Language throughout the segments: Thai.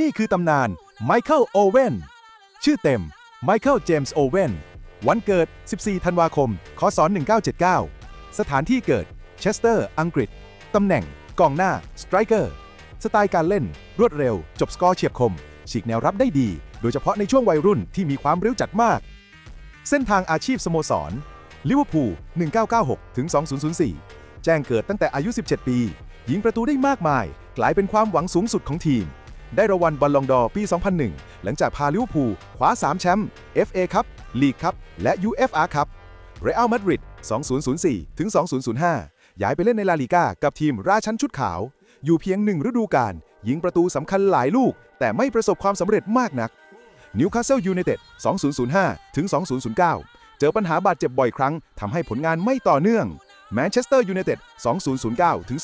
นี่คือตำนานไมเคิลโอเวนชื่อเต็มไมเคิลเจมส์โอเวนวันเกิด 14 ธันวาคม คศ 1979 สถานที่เกิด เชสเตอร์ อังกฤษ ตำแหน่ง กองหน้า สไตรเกอร์ สไตล์การเล่น รวดเร็ว จบสกอร์เฉียบคม ฉีกแนวรับได้ดี โดยเฉพาะในช่วงวัยรุ่นที่มีความเร็วจัดมาก เส้นทางอาชีพสโมสร ลิเวอร์พูล 1996 ถึง 2004 แจ้งเกิดตั้งแต่อายุ 17 ปี ยิงประตูได้มากมาย กลายเป็นความหวังสูงสุดของทีม ได้รางวัลบอลลองดอร์ปี 2001 หลังจากพาลิเวอร์พูลคว้า 3 แชมป์ FA ครับลีกครับและ UFR ครับเรอัลมาดริด2004 ถึง 2005 ย้ายไปเล่นในลาลิก้ากับทีมราชันชุดขาว อยู่เพียงหนึ่งฤดูกาลยิงประตูสำคัญหลายลูก แต่ไม่ประสบความสำเร็จมากนักนิวคาสเซิลยูไนเต็ด2005 ถึง 2009 เจอปัญหาบาดเจ็บบ่อยครั้งทำให้ผลงานไม่ต่อเนื่อง แมนเชสเตอร์ยูไนเต็ด 2009 ถึง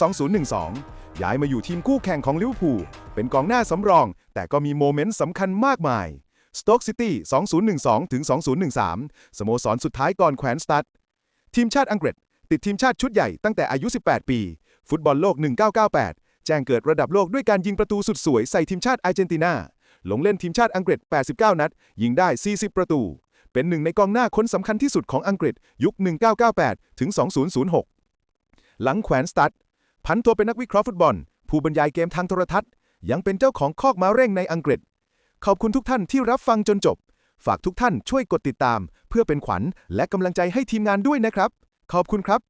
2012 ย้ายมาอยู่ทีมคู่แข่งของลิเวอร์พูล เป็นกองหน้าสำรอง แต่ก็มีโมเมนต์สำคัญมากมาย สโต๊กซิตี้ 2012 ถึง 2013 สโมสรสุดท้ายก่อนแขวนสตัด ทีมชาติอังกฤษ ติดทีมชาติชุดใหญ่ตั้งแต่อายุ 18 ปี ฟุตบอลโลก 1998 แจ้งเกิดระดับโลกด้วยการยิงประตูสุดสวยใส่ทีมชาติอาร์เจนตินา ลงเล่นทีมชาติอังกฤษ 89 นัด ยิงได้ 40 ประตู เป็นหนึ่งในกองหน้าคนสำคัญที่สุดของอังกฤษยุค 1998 ถึง 2006 หลังแขวนสตัดพันตัวเป็นนักวิเคราะห์ฟุตบอล ผู้บรรยายเกมทางโทรทัศน์ ยังเป็นเจ้าของคอกม้าเร่งในอังกฤษ ขอบคุณทุกท่านที่รับฟังจนจบ ฝากทุกท่านช่วยกดติดตาม เพื่อเป็นขวัญและกำลังใจให้ทีมงานด้วยนะครับ ขอบคุณครับ